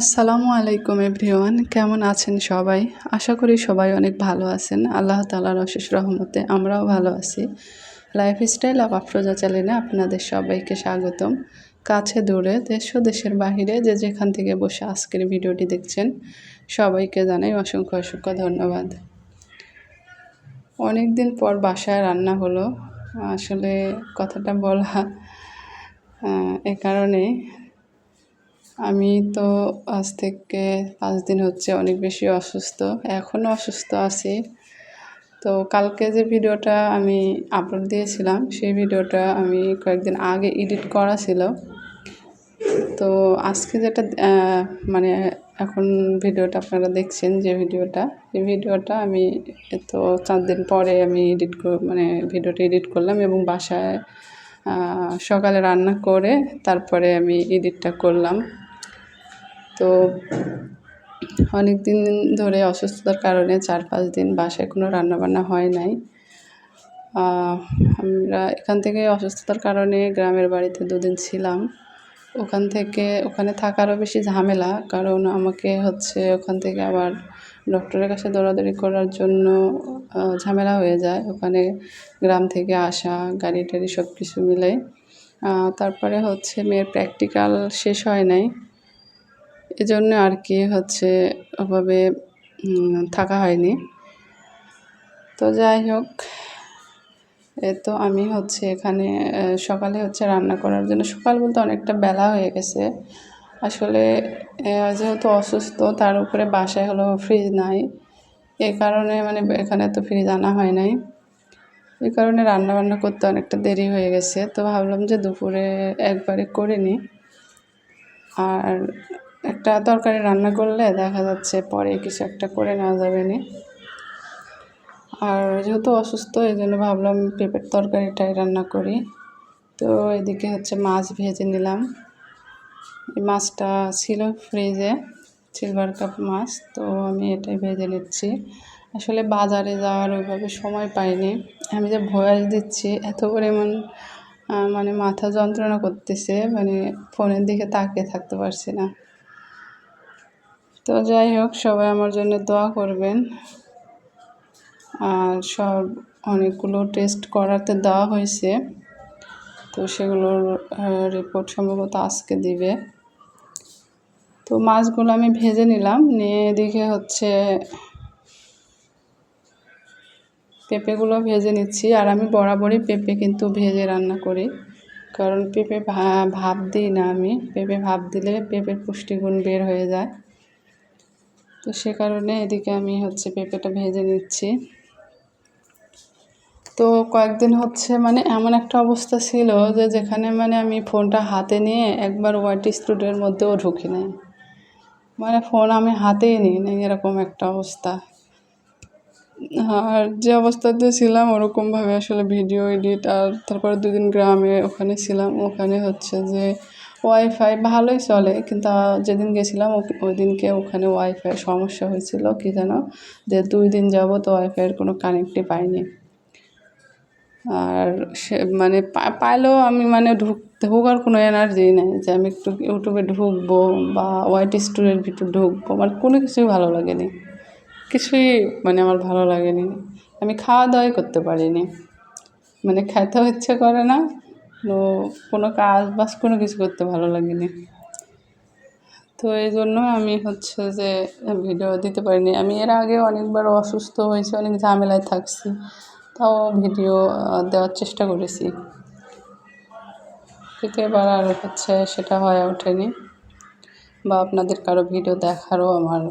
আসসালামু আলাইকুম এভরিওয়ান, কেমন আছেন সবাই? আশা করি সবাই অনেক ভালো আছেন। আল্লাহ তালার অশেষ রহমতে আমরাও ভালো আছি। লাইফস্টাইল অফ আফরোজা চ্যানেলে আপনাদের সবাইকে স্বাগতম। কাছে দূরে, দেশ ও দেশের বাহিরে যে যেখান থেকে বসে আজকের ভিডিওটি দেখছেন, সবাইকে জানাই অসংখ্য অসংখ্য ধন্যবাদ। অনেক দিন পর বাসায় রান্না হলো। আসলে কথাটা বলা এ কারণে আমি তো আজ থেকে পাঁচ দিন হচ্ছে অনেক বেশি অসুস্থ এখনও অসুস্থ আছি। তো কালকে যে ভিডিওটা আমি আপলোড দিয়েছিলাম, সেই ভিডিওটা আমি কয়েকদিন আগে এডিট করা ছিল। তো আজকে যেটা মানে এখন ভিডিওটা আপনারা দেখছেন যে ভিডিওটা, এই ভিডিওটা আমি তো চার দিন পরে আমি এডিট মানে ভিডিওটা এডিট করলাম এবং বাসায় সকালে রান্না করে তারপরে আমি এডিটটা করলাম। তো অনেক দিন ধরে অসুস্থতার কারণে চার পাঁচ দিন বাসায় কোনো রান্নাবান্না হয় নাই। আমরা এখান থেকে অসুস্থতার কারণে গ্রামের বাড়িতে দুদিন ছিলাম। ওখান থেকে, ওখানে থাকারও বেশি ঝামেলা, কারণ আমাকে হচ্ছে ওখান থেকে আবার ডক্টরের কাছে দৌড়াদৌড়ি করার জন্য ঝামেলা হয়ে যায়। ওখানে গ্রাম থেকে আসা গাড়ি টাড়ি সব কিছু মিলে তারপরে হচ্ছে মেয়ের প্র্যাকটিক্যাল শেষ হয় নাই। এজন্য আর কি হচ্ছে ওভাবে থাকা হয়নি। তো যাই হোক, এ তো আমি হচ্ছে এখানে সকালে হচ্ছে রান্না করার জন্য, সকাল বলতে অনেকটা বেলা হয়ে গেছে। আসলে যেহেতু অসুস্থ, তার উপরে বাসায় হলো ফ্রিজ নাই। এই কারণে মানে এখানে তো ফ্রিজ আনা হয় নাই। এই কারণে রান্না বান্না করতে অনেকটা দেরি হয়ে গেছে। তো ভাবলাম যে দুপুরে একবারে করে নিই। আর একটা তরকারি রান্না করলে দেখা যাচ্ছে পরে কিছু একটা করে নেওয়া যাবে না। আর যেহেতু অসুস্থ, এই জন্য ভাবলাম পেঁপের তরকারিটাই রান্না করি। তো এদিকে হচ্ছে মাছ ভেজে নিলাম। এই মাছটা ছিল ফ্রিজে সিলভার কাপ মাছ, তো আমি এটাই ভেজে নিচ্ছি। আসলে বাজারে যাওয়ার ওইভাবে সময় পাইনি। আমি যে ভয়েস দিচ্ছি, এত পরিমাণ মানে মাথা যন্ত্রণা করতেছে মানে ফোনের দিকে তাকিয়ে থাকতে পারছি না। তো যাই হোক, সবাই আমার জন্য দোয়া করবেন। আর সব অনেকগুলো টেস্ট করাতে দেওয়া হয়েছে। তো সেগুলোর রিপোর্ট সম্ভবত আজকে দিবে। তো মাছগুলো আমি ভেজে নিলাম, নিয়ে এদিকে হচ্ছে পেঁপেগুলো ভেজে নিচ্ছি। আর আমি বরাবরই পেঁপে কিন্তু ভেজে রান্না করি। কারণ পেঁপে ভাপ দিই না আমি। পেঁপে ভাপ দিলে পেঁপের পুষ্টিগুণ বের হয়ে যায়। তো সে কারণে এদিকে আমি হচ্ছে পেঁপেটা ভেজে নিচ্ছি। তো কয়েকদিন হচ্ছে মানে এমন একটা অবস্থা ছিল যে যেখানে মানে আমি ফোনটা হাতে নিয়ে একবার ওয়াইটি স্টুডিওর মধ্যেও ঢুকি নাই মানে ফোন আমি হাতেই নিই নাই এরকম একটা অবস্থা। আর যে অবস্থাতে ছিলাম ওরকমভাবে আসলে ভিডিও এডিট আর তারপরে দুদিন গ্রামে ওখানে ছিলাম, ওখানে হচ্ছে যে ওয়াইফাই ভালোই চলে, কিন্তু যেদিন গেছিলাম ওই দিনকে ওখানে ওয়াইফাই সমস্যা হয়েছিল, কি যেন যে দুই দিন যাবত ওয়াইফাইয়ের কোনো কানেক্টই পাইনি। আর সে মানে পাইলেও আমি মানে ঢুকতে ঢোকার কোনো এনার্জি নেই যে আমি একটু ইউটিউবে ঢুকবো বা ওয়াইটি স্টুডিওর ভিতর ঢুকবো মানে কোনো কিছুই ভালো লাগেনি। কিছুই মানে আমার ভালো লাগেনি। আমি খাওয়া দাওয়াই করতে পারিনি। মানে খেতেও ইচ্ছে করে না তো কোনো কাজ বাস কোনো কিছু করতে ভালো লাগেনি। তো এই জন্য আমি হচ্ছে যে ভিডিও দিতে পারিনি। আমি এর আগে অনেকবার অসুস্থ হয়েছি, অনেক ঝামেলায় থাকছি, তাও ভিডিও দেওয়ার চেষ্টা করেছি। কিন্তু এবার আর হচ্ছে সেটা হয়ে ওঠেনি বা আপনাদের কারও ভিডিও দেখারও আমার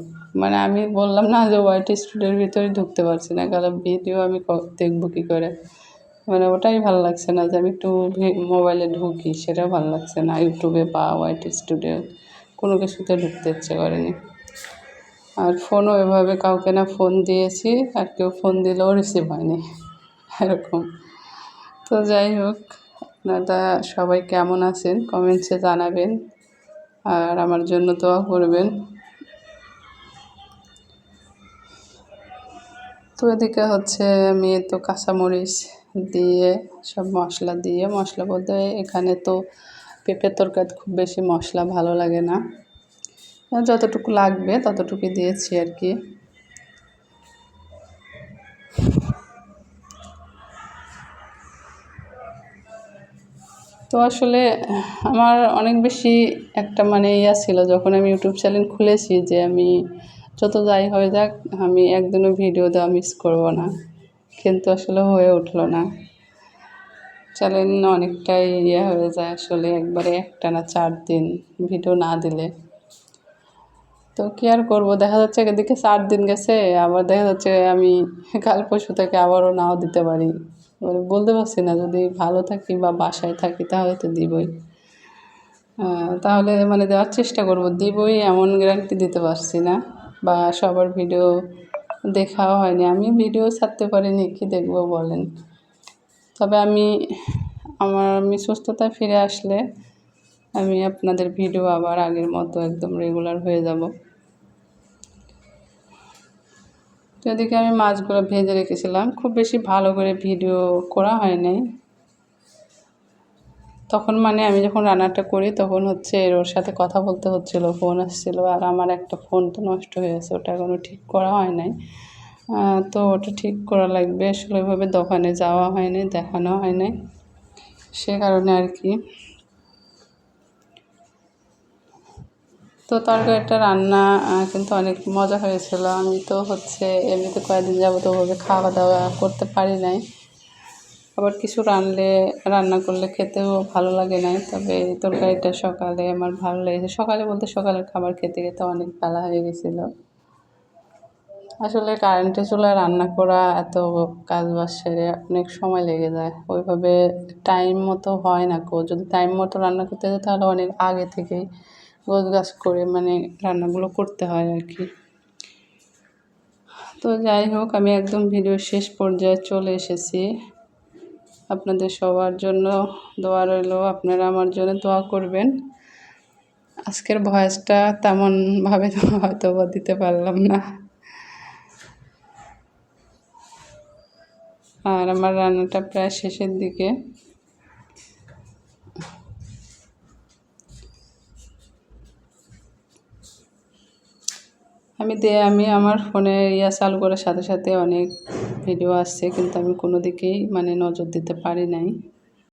মানে আমি বললাম না যে হোয়াইট স্টুডিওর ভিতরে ঢুকতে পারছি না, কারণ ভিডিও আমি দেখব কী করে? মানে ওটাই ভালো লাগছে না যে আমি একটু মোবাইলে ঢুকি, সেটাও ভালো লাগছে না। ইউটিউবে বা ওয়াইটি স্টুডিও কোনো কিছুতে ঢুকতে ইচ্ছে করেনি। আর ফোনও এভাবে কাউকে না ফোন দিয়েছি, আর কেউ ফোন দিলেও রিসিভ হয়নি। এরকম। তো যাই হোক আপনারা সবাই কেমন আছেন? কমেন্টসে জানাবেন। আর আমার জন্য দোয়া করবেন। তো এদিকে হচ্ছে আমি তো কাঁচামরিচ। দিয়ে, সব মশলা দিয়ে। মশলা বলতে এখানে তো পেঁপের তরকারি খুব বেশি মশলা ভালো লাগে না। যতটুকু লাগবে ততটুকু দিয়েছি আর কি। তো আসলে আমার অনেক বেশি একটা মানে ইয়া ছিল, যখন আমি ইউটিউব চ্যানেল খুলেছি যে আমি যত যাই হয়ে যাক, আমি একদিনও ভিডিও দেওয়া মিস করব না। কিন্তু আসলে হয়ে উঠল না। চ্যানেল অনেকটাই ইয়ে হয়ে যায় আসলে একবারে একটানা চার দিন ভিডিও না দিলে। তো কী আর করব? দেখা যাচ্ছে এদিকে চার দিন গেছে, আবার দেখা যাচ্ছে আমি কাল পরশু থেকে আবারও নাও দিতে পারি। মানে বলতে পারছি না, যদি ভালো থাকি বা বাসায় থাকি তাহলে তো দিবই। তাহলে মানে দেওয়ার চেষ্টা করব। দিবই এমন গ্যারান্টি দিতে পারছি না, বা সবার ভিডিও দেখাও হয়নি। আমি ভিডিও ছাড়তে পারিনি, কি দেখব বলেন। তবে আমি, আমার, আমি সুস্থতায় ফিরে আসলে আমি আপনাদের ভিডিও আবার আগের মতো একদম রেগুলার হয়ে যাব। তো এদিকে আমি মাছগুলো ভেজে রেখেছিলাম। খুব বেশি ভালো করে ভিডিও করা হয় নাই তখন মানে আমি যখন রান্নাটা করি, তখন হচ্ছে ওর সাথে কথা বলতে হচ্ছিল, ফোন আসছিল, আর আমার একটা ফোন তো নষ্ট হয়ে গেছে, ওটা এখনও ঠিক করা হয় নাই। তো ওটা ঠিক করা লাগবে, আসলে ওইভাবে দোকানে যাওয়া হয়নি, দেখানো হয় নাই। সে কারণে আর কি। তো তরকারিটা রান্না কিন্তু অনেক মজা হয়েছিল। আমি তো হচ্ছে এমনিতে কয়েকদিন যাব তো ওভাবে খাওয়া দাওয়া করতে পারি নাই। আবার কিছু রানলে, রান্না করলে খেতেও ভালো লাগে না। তবে এই তরকারিটা সকালে আমার ভালো লেগেছে। সকালে বলতে সকালের খাবার খেতে খেতে অনেক বেলা হয়ে গেছিল। আসলে কারেন্টে চুলায় রান্না করা এত কাজ বাজ সেরে অনেক সময় লেগে যায়। ওইভাবে টাইম মতো হয় না কো যদি টাইম মতো রান্না করতে যায় তাহলে অনেক আগে থেকেই গোছ গাছ করে মানে রান্নাগুলো করতে হয় আর কি। তো যাই হোক, আমি একদম ভিডিও শেষ পর্যায়ে চলে এসেছি। আপনাদের সবার জন্য দোয়া রইল, আপনারা আমার জন্য দোয়া করবেন। আজকের ভয়েসটা তেমনভাবে হয়তো দিতে পারলাম না। আর আমার রান্নাটা প্রায় শেষের দিকে। আমি দে, আমি আমার ফোনে ইয়া চালু করার সাথে সাথে অনেক ভিডিও আসছে কিন্তু আমি কোনো দিকেই মানে নজর দিতে পারি নাই।